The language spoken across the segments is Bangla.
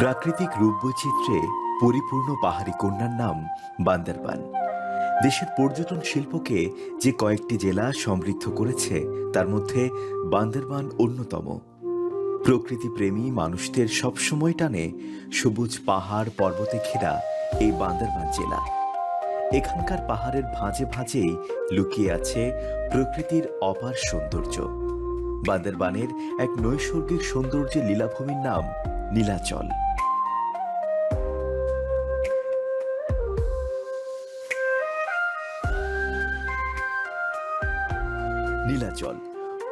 প্রাকৃতিক রূপবৈচিত্র্যে পরিপূর্ণ পাহাড়ি কন্যার নাম বান্দরবান। দেশের পর্যটন শিল্পকে যে কয়েকটি জেলা সমৃদ্ধ করেছে, তার মধ্যে বান্দরবান অন্যতম। প্রকৃতিপ্রেমী মানুষদের সবসময় টানে সবুজ পাহাড় পর্বতে ঘেরা এই বান্দরবান জেলা। এখানকার পাহাড়ের ভাঁজে ভাঁজেই লুকিয়ে আছে প্রকৃতির অপার সৌন্দর্য। বান্দরবানের এক নৈসর্গিক সৌন্দর্যের লীলাভূমির নাম নীলাচল। নীলাচল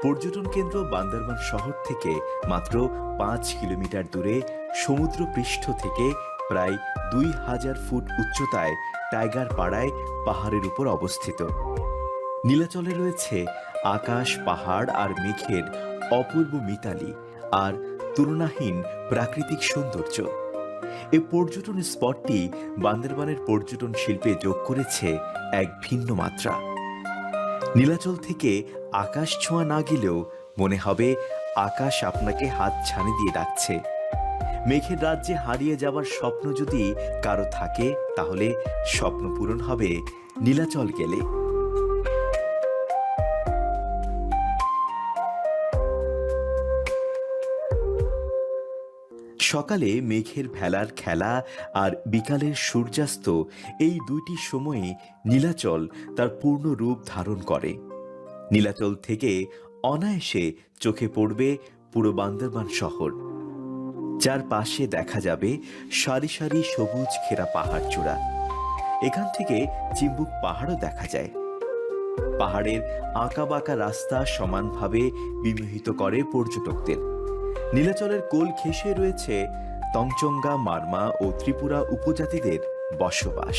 পর্যটন কেন্দ্র বান্দরবান শহর থেকে মাত্র পাঁচ কিলোমিটার দূরে সমুদ্র পৃষ্ঠ থেকে প্রায় দুই হাজার ফুট উচ্চতায় টাইগার পাড়ায় পাহাড়ের উপর অবস্থিত। নীলাচলে রয়েছে আকাশ, পাহাড় আর মেঘের অপূর্ব মিতালি আর তুলনাহীন প্রাকৃতিক সৌন্দর্য। এই পর্যটন স্পটটি বান্দরবানের পর্যটন শিল্পে যোগ করেছে এক ভিন্ন মাত্রা। নীলাচল থেকে আকাশ ছোঁয়া না গেলেও মনে হবে আকাশ আপনাকে হাত ছানি দিয়ে ডাকছে। মেঘের রাজ্যে হারিয়ে যাওয়ার স্বপ্ন যদি কারও থাকে, তাহলে স্বপ্ন পূরণ হবে নীলাচল গেলে। সকালে মেঘের ভেলার খেলা আর বিকালের সূর্যাস্ত এই দুইটি সময়ে নীলাচল তার পূর্ণ রূপ ধারণ করে। নীলাচল থেকে অনায়াসে চোখে পড়বে পুরো বান্দরবান শহর। যার পাশে দেখা যাবে সারি সারি সবুজ ঘেরা পাহাড় চূড়া। এখান থেকে চিম্বুক পাহাড়ও দেখা যায়। পাহাড়ের আঁকা বাঁকা রাস্তা সমানভাবে বিমোহিত করে পর্যটকদের। নীলাচলের কোল ঘেঁষে রয়েছে তংচঙ্গা, মারমা ও ত্রিপুরা উপজাতিদের বসবাস।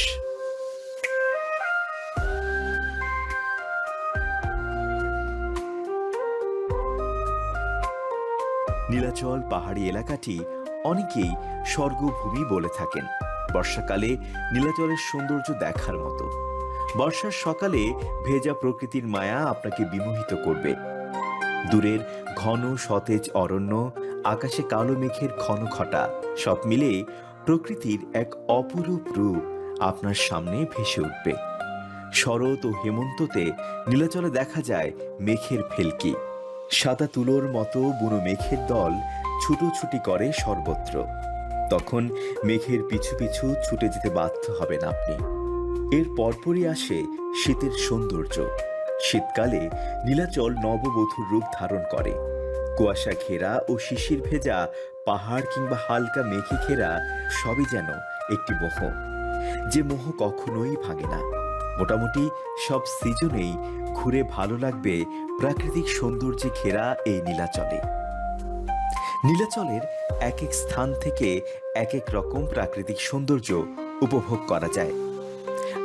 নীলাচল পাহাড়ি এলাকাটি অনেকেই স্বর্গভূমি বলে থাকেন। বর্ষাকালে নীলাচলের সৌন্দর্য দেখার মতো। বর্ষার সকালে ভেজা প্রকৃতির মায়া আপনাকে বিমোহিত করবে। দূরের ঘন সতেজ অরণ্য, আকাশে কালো মেঘের ঘন ঘটা, সব মিলে প্রকৃতির এক অপরূপ রূপ আপনার সামনে ভেসে উঠবে। শরৎ ও হেমন্ততে নীলাচলে দেখা যায় মেঘের ফেলকি। সাদা তুলোর মতো বুনো মেঘের দল ছুটোছুটি করে সর্বত্র। তখন মেঘের পিছু পিছু ছুটে যেতে বাধ্য হবেন আপনি। এর পরপরই আসে শীতের সৌন্দর্য। শীতকালে নীলাচল নববধূর রূপ ধারণ করে। কুয়াশা ঘেরা ও শিশির ভেজা, পাহাড় কিংবা হালকা মেঘে ঘেরা সবই যেন একটি মোহ। যে মোহ কখনোই ভাঙে না। মোটামুটি সব সিজনেই ঘুরে ভালো লাগবে প্রাকৃতিক সৌন্দর্যে ঘেরা এই নীলাচলে। নীলাচলের এক এক স্থান থেকে এক এক রকম প্রাকৃতিক সৌন্দর্য উপভোগ করা যায়।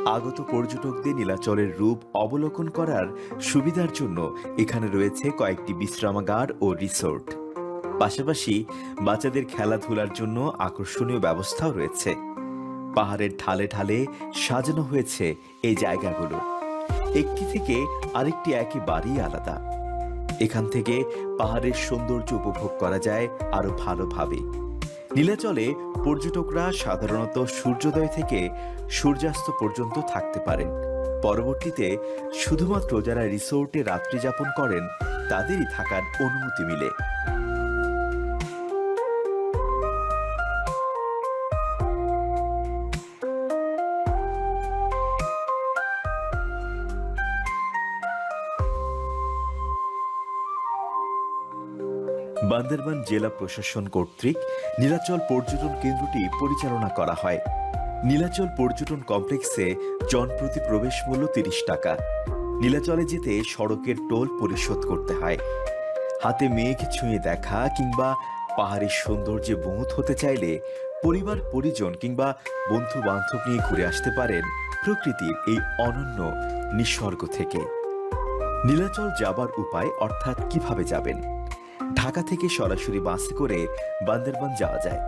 আগত পর্যটকদের নীলাচলের রূপ অবলোকন করার সুবিধার জন্য এখানে রয়েছে কয়েকটি বিশ্রামাগার ও রিসোর্ট। পাশাপাশি বাচ্চাদের খেলাধুলার জন্য আকর্ষণীয় ব্যবস্থাও রয়েছে। পাহাড়ের ঢালে ঢালে সাজানো হয়েছে এই জায়গাগুলো। একটি থেকে আরেকটি একেবারেই আলাদা। এখান থেকে পাহাড়ের সৌন্দর্য উপভোগ করা যায় আরও ভালোভাবে। নীলাচলে পর্যটকরা সাধারণত সূর্যোদয় থেকে সূর্যাস্ত পর্যন্ত থাকতে পারেন। পরবর্তীতে শুধুমাত্র যারা রিসোর্টে রাত্রি যাপন করেন, তাদেরই থাকার অনুমতি মিলে। বান্দরবান জেলা প্রশাসন কর্তৃক নীলাচল পর্যটন কেন্দ্রটি পরিচালনা করা হয়। নীলাচল পর্যটন কমপ্লেক্সে জনপ্রতি প্রবেশ মূল্য তিরিশ টাকা। নীলাচলে যেতে সড়কের টোল পরিশোধ করতে হয়। হাতে মেঘ ছুঁয়ে দেখা কিংবা পাহাড়ের সৌন্দর্যে বহুত হতে চাইলে পরিবার, পরিজন কিংবা বন্ধু বান্ধব নিয়ে ঘুরে আসতে পারেন প্রকৃতির এই অনন্য নিসর্গ থেকে। নীলাচল যাবার উপায় অর্থাৎ কীভাবে যাবেন? ঢাকা থেকে সরাসরি বাসে করে বান্দরবান যাওয়া যায়।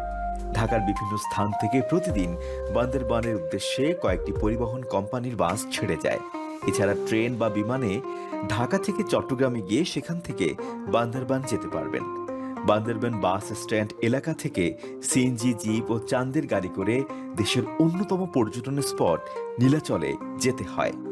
ঢাকার বিভিন্ন স্থান থেকে প্রতিদিন বান্দরবানের উদ্দেশ্যে কয়েকটি পরিবহন কোম্পানির বাস ছেড়ে যায়। এছাড়া ট্রেন বা বিমানে ঢাকা থেকে চট্টগ্রামে গিয়ে সেখান থেকে বান্দরবান যেতে পারবেন। বান্দরবান বাস স্ট্যান্ড এলাকা থেকে সিএনজি জিপ ও চান্দের গাড়ি করে দেশের অন্যতম পর্যটন স্পট নীলাচলে যেতে হয়।